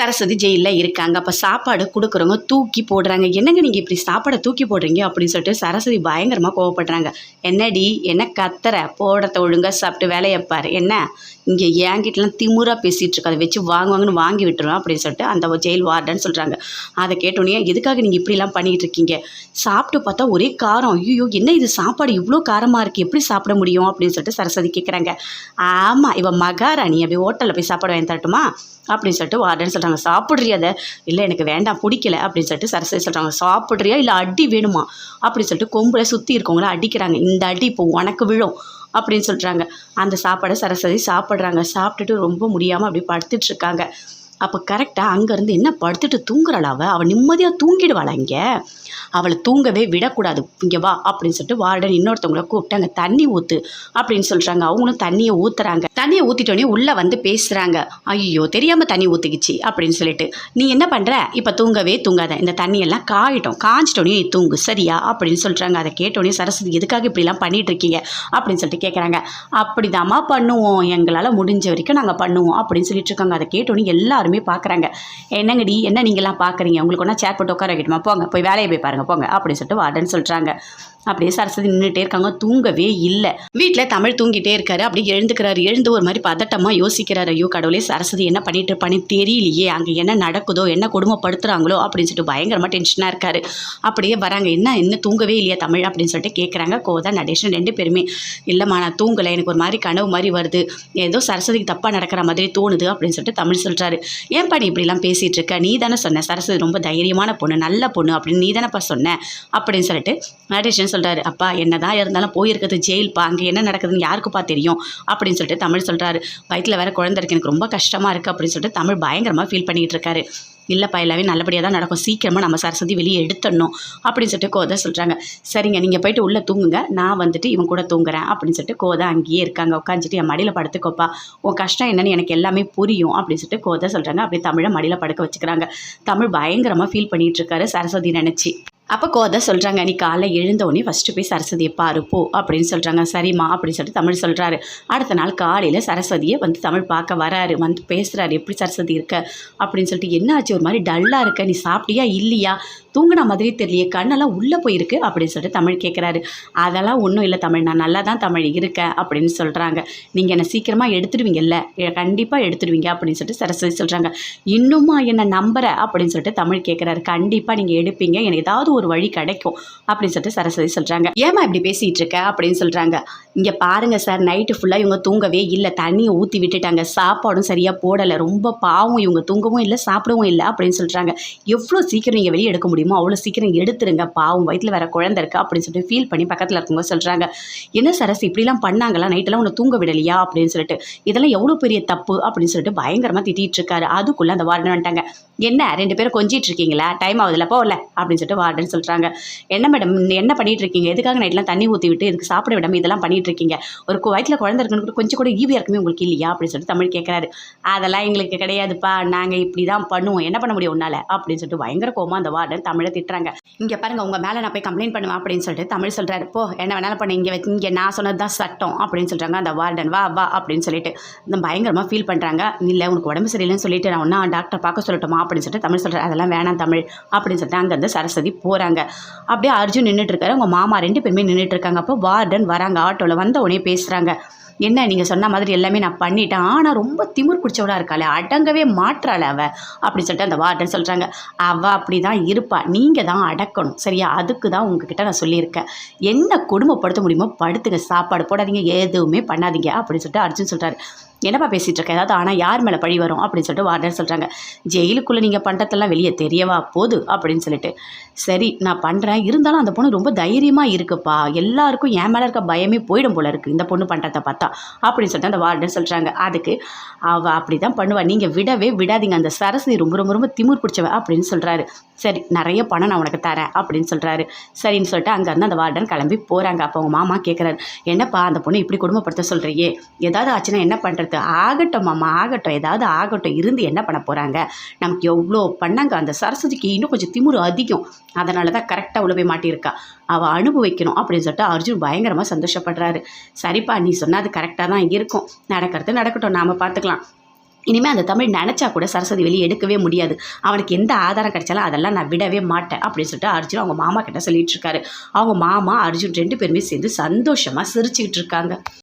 சரஸ்வதி ஜெயிலில் இருக்காங்க. அப்போ சாப்பாடு கொடுக்குறவங்க தூக்கி போடுறாங்க. என்னங்க நீங்கள் இப்படி சாப்பாடை தூக்கி போடுறீங்க? அப்படின்னு சொல்லிட்டு சரஸ்வதி பயங்கரமாக கோவப்படுறாங்க. என்னடி? என்ன கத்துற? போடத்தை ஒழுங்காக சாப்பிட்டு வேலையை என்ன? இங்கே என்கிட்டலாம் திமுறாக பேசிகிட்டு இருக்கு அதை வச்சு வாங்குவாங்கன்னு வாங்கி விட்டுருவோம் அப்படின்னு சொல்லிட்டு அந்த ஜெயில் வார்டன் சொல்கிறாங்க அதை கேட்டோன்னே எதுக்காக நீங்கள் இப்படிலாம் பண்ணிகிட்டு இருக்கீங்க? சாப்பிட்டு பார்த்தா ஒரே காரம். ஐயோ என்ன இது? சாப்பாடு இவ்வளோ காரமாக இருக்குது எப்படி சாப்பிட முடியும்? அப்படின்னு சொல்லிட்டு சரஸ்வதி கேட்குறாங்க ஆமாம் இவன் மகாராணி. அப்படி ஹோட்டலில் போய் சாப்பாடு வாங்கி தரட்டுமா? அப்படின்னு சொல்லிட்டு வார்டன் சொல்கிறாங்க சாப்பிட்றியா அதை இல்லை எனக்கு வேண்டாம் பிடிக்கல. அப்படின்னு சொல்லிட்டு சரஸ்வதி சொல்கிறாங்க சாப்பிட்றியா இல்லை அடி வேணுமா? அப்படின்னு சொல்லிட்டு கொம்புல சுற்றி இருக்கவங்கள அடிக்கிறாங்க இந்த அடி இப்போ உனக்கு விழும். அப்படின்னு சொல்கிறாங்க அந்த சாப்பாடை சரஸ்வதி சாப்பிட்றாங்க. சாப்பிட்டுட்டு ரொம்ப முடியாமல் அப்படி படுத்துட்டு இருக்காங்க. அப்போ கரெக்டாக அங்கேருந்து என்ன படுத்துட்டு தூங்குறாள் அவள் அவள் நிம்மதியாக தூங்கிடுவாளா இங்கே? அவளை தூங்கவே விடக்கூடாது. இங்கே வா அப்படின்னு சொல்லிட்டு வார்டன் இன்னொருத்தவங்கள கூப்பிட்டாங்க தண்ணி ஊற்று அப்படின்னு சொல்கிறாங்க அவங்களும் தண்ணியை ஊற்றுறாங்க தண்ணியை ஊற்றிட்டோடனே உள்ளே வந்து பேசுகிறாங்க ஐயோ தெரியாமல் தண்ணி ஊற்றிக்கிச்சு அப்படின்னு சொல்லிட்டு நீ என்ன பண்ணுற இப்போ தூங்கவே தூங்காத. இந்த தண்ணியெல்லாம் காயிட்டோம். காஞ்சிட்டோன்னே நீ தூங்கு. சரியா? அப்படின்னு சொல்கிறாங்க அதை கேட்டோடனே சரஸ்வதி எதுக்காக இப்படிலாம் பண்ணிட்டு இருக்கீங்க அப்படின்னு சொல்லிட்டு கேட்குறாங்க அப்படிதாம்மா பண்ணுவோம். எங்களால் முடிஞ்ச வரைக்கும் நாங்கள் பண்ணுவோம். அப்படின்னு சொல்லிட்டு இருக்காங்க. அதை கேட்டோடனே எல்லாருமே பார்க்குறாங்க என்னங்கடி என்ன நீங்களாம் பார்க்குறீங்க உங்களுக்கு ஒன்றா சேர் போட்டு உட்கார வைக்கணுமா போங்க போய் வேலையை போய் பாருங்க போங்க அப்படின்னு சொல்லிட்டு வாடன்னு சொல்கிறாங்க அப்படியே சரஸ்வதி நின்றுட்டே இருக்காங்க தூங்கவே இல்லை. வீட்டில் தமிழ் தூங்கிட்டே இருக்காரு அப்படியே எழுந்துக்கிறாரு எழுந்து ஒரு மாதிரி பதட்டமாக யோசிக்கிறார். ஐயோ கடவுளே சரஸ்வதி என்ன பண்ணிட்டு இருப்பானே தெரியலையே அங்கே என்ன நடக்குதோ என்ன கொடுமைப்படுத்துகிறாங்களோ அப்படின்னு சொல்லிட்டு பயங்கரமாக டென்ஷனாக இருக்காரு. அப்படியே வராங்க என்ன இன்னும் தூங்கவே இல்லையா தமிழ்? அப்படின்னு சொல்லிட்டு கேட்குறாங்க கோதா நடேஷன் ரெண்டு பேருமே. இல்லைம்மா நான் தூங்கலை எனக்கு ஒரு மாதிரி கனவு மாதிரி வருது. ஏதோ சரஸ்வதிக்கு தப்பாக நடக்கிற மாதிரி தோணுது அப்படின்னு சொல்லிட்டு தமிழ் சொல்கிறாரு ஏன்பா நீ இப்படிலாம் பேசிகிட்டு இருக்க நீ தானே சொன்ன சரஸ்வதி ரொம்ப தைரியமான பொண்ணு நல்ல பொண்ணு அப்படின்னு நீ தானேப்பா சொன்ன? அப்படின்னு சொல்லிட்டு நடேஷன் சொல்கிறாரு அப்பா என்னதான் இருந்தாலும் போயிருக்கிறது ஜெயில்ப்பா அங்கே என்ன நடக்குதுன்னு யாருக்குப்பா தெரியும்? அப்படின்னு சொல்லிட்டு தமிழ் சொல்கிறாரு வயிற்றில் வேற குழந்தை இருக்கு எனக்கு ரொம்ப கஷ்டமாக இருக்குது அப்படின்னு சொல்லிட்டு தமிழ் பயங்கரமாக ஃபீல் பண்ணிகிட்டு இருக்காரு இல்லைப்பா எல்லாமே நல்லபடியாக தான் நடக்கும். சீக்கிரமாக நம்ம சரஸ்வதி வெளியே எடுத்துடணும் அப்படின்னு சொல்லிட்டு கோதை சொல்கிறாங்க சரிங்க நீங்கள் போயிட்டு உள்ளே தூங்குங்க. நான் வந்துட்டு இவன் கூட தூங்குறேன் அப்படின்னு சொல்லிட்டு கோதை அங்கேயே இருக்காங்க. உட்காந்துட்டு என் மடியில் படுத்துக்கோப்பா. உன் கஷ்டம் என்னன்னு எனக்கு எல்லாமே புரியும். அப்படின்னு சொல்லிட்டு கோதை சொல்கிறாங்க அப்படியே தமிழை மடியில் படுக்க வச்சுக்கிறாங்க. தமிழ் பயங்கரமாக ஃபீல் பண்ணிகிட்ருக்காரு சரஸ்வதி நினச்சி. அப்போ கோதை சொல்கிறாங்க நீ காலைல எழுந்தோடனே ஃபஸ்ட்டு போய் சரஸ்வதியை பாரு போ அப்படின்னு சொல்கிறாங்க சரிம்மா அப்படின்னு சொல்லிட்டு தமிழ் சொல்கிறாரு அடுத்த நாள் காலையில் சரஸ்வதியை வந்து தமிழ் பார்க்க வராரு. வந்து பேசுகிறாரு எப்படி சரஸ்வதி இருக்க? அப்படின்னு சொல்லிட்டு என்னாச்சு? ஒரு மாதிரி டல்லாக இருக்க. நீ சாப்பிட்டியா? இல்லையா? தூங்கின மாதிரி தெரியலையே. கண்ணெல்லாம் உள்ளே போயிருக்கு. அப்படின்னு சொல்லிட்டு தமிழ் கேட்குறாரு அதெல்லாம் ஒன்றும் இல்லை தமிழ். நான் நல்லா தான் தமிழ் இருக்கேன். அப்படின்னு சொல்கிறாங்க நீங்கள் என்னை சீக்கிரமாக எடுத்துடுவீங்கல்ல? கண்டிப்பாக எடுத்துடுவீங்க. அப்படின்னு சொல்லிட்டு சரஸ்வதி சொல்கிறாங்க இன்னுமா என்னை நம்புற? அப்படின்னு சொல்லிட்டு தமிழ் கேட்குறாரு கண்டிப்பாக நீங்கள் எடுப்பீங்க. எனக்கு ஏதாவது ஒரு வழி கிடைக்கும் அப்படின்னு சொல்லிட்டு சரஸ்வதி சொல்கிறாங்க ஏமா இப்படி பேசிகிட்டு இருக்க? அப்படின்னு சொல்கிறாங்க இங்கே பாருங்க சார் நைட்டு ஃபுல்லாக இவங்க தூங்கவே இல்லை. தண்ணியை ஊற்றி விட்டுட்டாங்க. சாப்பாடும் சரியாக போடலை. ரொம்ப பாவம். இவங்க தூங்கவும் இல்லை சாப்பிடவும் இல்லை அப்படின்னு சொல்கிறாங்க எவ்வளோ சீக்கிரம் நீங்கள் வெளியே எடுக்க முடியுமோ அவ்வளோ சீக்கிரம் எடுத்துருங்க. பாவம். வயிற்றில் வேற குழந்தை இருக்கா? அப்படின்னு சொல்லிட்டு ஃபீல் பண்ணி பக்கத்தில் இருக்கவங்க சொல்கிறாங்க என்ன சரஸ் இப்படிலாம் பண்ணாங்களா? நைட்டெல்லாம் உன்னை தூங்க விடலையா? அப்படின்னு சொல்லிட்டு. இதெல்லாம் எவ்வளோ பெரிய தப்பு? அப்படின்னு சொல்லிட்டு பயங்கரமாக திட்டிகிட்டு இருக்காரு. அதுக்குள்ளே அந்த வார்டன் வந்துட்டாங்க. என்ன? ரெண்டு பேரும் கொஞ்சிட்டு இருக்கீங்களா? டைம் ஆகுதுல போகல அப்படின்னு சொல்லிட்டு வார்டன் சொல்கிறாங்க என்ன மேடம் என்ன பண்ணிட்டு இருக்கீங்க எதுக்காக நைட்லாம் தண்ணி ஊற்றி விட்டு இதுக்கு சாப்பிட விடாமல் இதெல்லாம் பண்ணிட்டு இருக்கீங்க ஒரு வயிற்றில் குழந்தை இருக்குன்னு கூட கொஞ்சம் கூட ஈவியாக இருக்குமே உங்களுக்கு இல்லையா? அப்படின்னு சொல்லிட்டு தமிழ் கேட்குறாரு அதெல்லாம் எங்களுக்கு கிடையாதுப்பா. நாங்கள் இப்படி தான் பண்ணுவோம். என்ன பண்ண முடியும் உன்னால? அப்படின்னு சொல்லிட்டு பயங்கர கோமா அந்த வார்டன் தமிழை திட்டுறாங்க. இங்கே பாருங்க உங்கள் மேலே நான் போய் கம்ப்ளைண்ட் பண்ணுவேன் அப்படின்னு சொல்லிட்டு தமிழ் சொல்கிறாரு போ என்ன வேணாலும் பண்ண. இங்கே வச்சு இங்கே நான் சொன்னது தான் சட்டம் அப்படின்னு சொல்கிறாங்க அந்த வார்டன். வா வா அப்படின்னு சொல்லிட்டு இந்த பயங்கரமாக ஃபீல் பண்ணுறாங்க இல்லை உனக்கு உடம்பு சரியில்லைன்னு சொல்லிட்டு நான் ஒன்றா டாக்டர் பார்க்க சொல்லட்டுமா? அப்படின்னு சொல்லிட்டு தமிழ் சொல்கிறேன் அதெல்லாம் வேணாம் தமிழ் அப்படின்னு சொல்லிட்டு அங்கேருந்து சரஸ்வதி போகிறாங்க அப்படியே அர்ஜுன் நின்றுட்டு இருக்காரு மாமா ரெண்டு பேருமே நின்றுட்டு இருக்காங்க அப்போ வார்டன் வராங்க. ஆட்டோவில் வந்த உடனே பேசுகிறாங்க என்ன நீங்கள் சொன்ன மாதிரி எல்லாமே நான் பண்ணிட்டேன். ஆனால் ரொம்ப திமிர் பிடிச்சவளாக இருக்காளே. அடங்கவே மாற்றாள் அவ. அப்படின்னு சொல்லிட்டு அந்த வார்டன் சொல்கிறாங்க அவள் அப்படி தான் இருப்பா. நீங்கள் தான் அடக்கணும். சரியா? அதுக்கு தான் உங்ககிட்ட நான் சொல்லியிருக்கேன். என்ன கொடுமைப்படுத்த முடியுமோ படுத்துங்க. சாப்பாடு போடாதீங்க. எதுவுமே பண்ணாதீங்க. அப்படின்னு சொல்லிட்டு அர்ஜுன் சொல்கிறாரு என்னப்பா பேசிகிட்டு இருக்க? ஏதாவது ஆனால் யார் மேலே பழி வரும்? அப்படின்னு சொல்லிட்டு வார்டன் சொல்கிறாங்க ஜெயிலுக்குள்ளே நீங்கள் பண்ணுறதெல்லாம் வெளியே தெரியவா? போது அப்படின்னு சொல்லிட்டு. சரி நான் பண்ணுறேன் இருந்தாலும் அந்த பொண்ணு ரொம்ப தைரியமாக இருக்குப்பா. எல்லாருக்கும் என் மேலே இருக்க பயமே போயிடும் போல இருக்குது இந்த பொண்ணு பண்ணுறத பார்த்தா. அப்படின்னு சொல்லிட்டு அந்த வார்டன் சொல்கிறாங்க அதுக்கு அவள் அப்படி தான் பண்ணுவாள் நீங்கள் விடவே விடாதீங்க. அந்த சரஸ்வதி ரொம்ப ரொம்ப ரொம்ப திமிர் பிடிச்சவ அப்படின்னு சொல்கிறாரு சரி நிறைய பணம் நான் உனக்கு தரேன் அப்படின்னு சொல்கிறாரு சரின்னு சொல்லிட்டு அங்கேருந்து அந்த வார்டன் கிளம்பி போகிறாங்க அப்போ அவங்க மாமா கேட்குறாரு என்னப்பா அந்த பொண்ணு இப்படி குடும்பப்படுத்த சொல்கிறியே ஏதாவது ஆச்சுன்னா என்ன பண்ணுறது ஆகட்டும் மாமா ஆகட்டும். ஏதாவது ஆகட்டும். இருந்து என்ன பண்ண போகிறாங்க நமக்கு எவ்வளோ பண்ணாங்க? அந்த சரஸ்வதிக்கு இன்னும் கொஞ்சம் திமிரு அதிகம். அதனால தான் கரெக்டாக உள்ள போய் மாட்டியிருக்கா. அவள் அனுபவிக்கணும் அப்படின்னு சொல்லிட்டு அர்ஜுன் பயங்கரமாக சந்தோஷப்படுறாரு. சரிப்பா நீ சொன்னால் அது கரெக்டாக தான் இருக்கும். நடக்கிறது நடக்கட்டும். நாம் பார்த்துக்கலாம் இனிமேல் அந்த தமிழ் நினச்சா கூட சரஸ்வதி வெளியே எடுக்கவே முடியாது. அவனுக்கு எந்த ஆதாரம் கிடைச்சாலும் அதெல்லாம் நான் விடவே மாட்டேன் அப்படின்னு சொல்லிட்டு அர்ஜுன் அவங்க மாமா கிட்ட சொல்லிட்டு இருக்காரு. அவங்க மாமா அர்ஜுன் ரெண்டு பேருமே சேர்ந்து சந்தோஷமாக சிரிச்சுக்கிட்டு இருக்காங்க.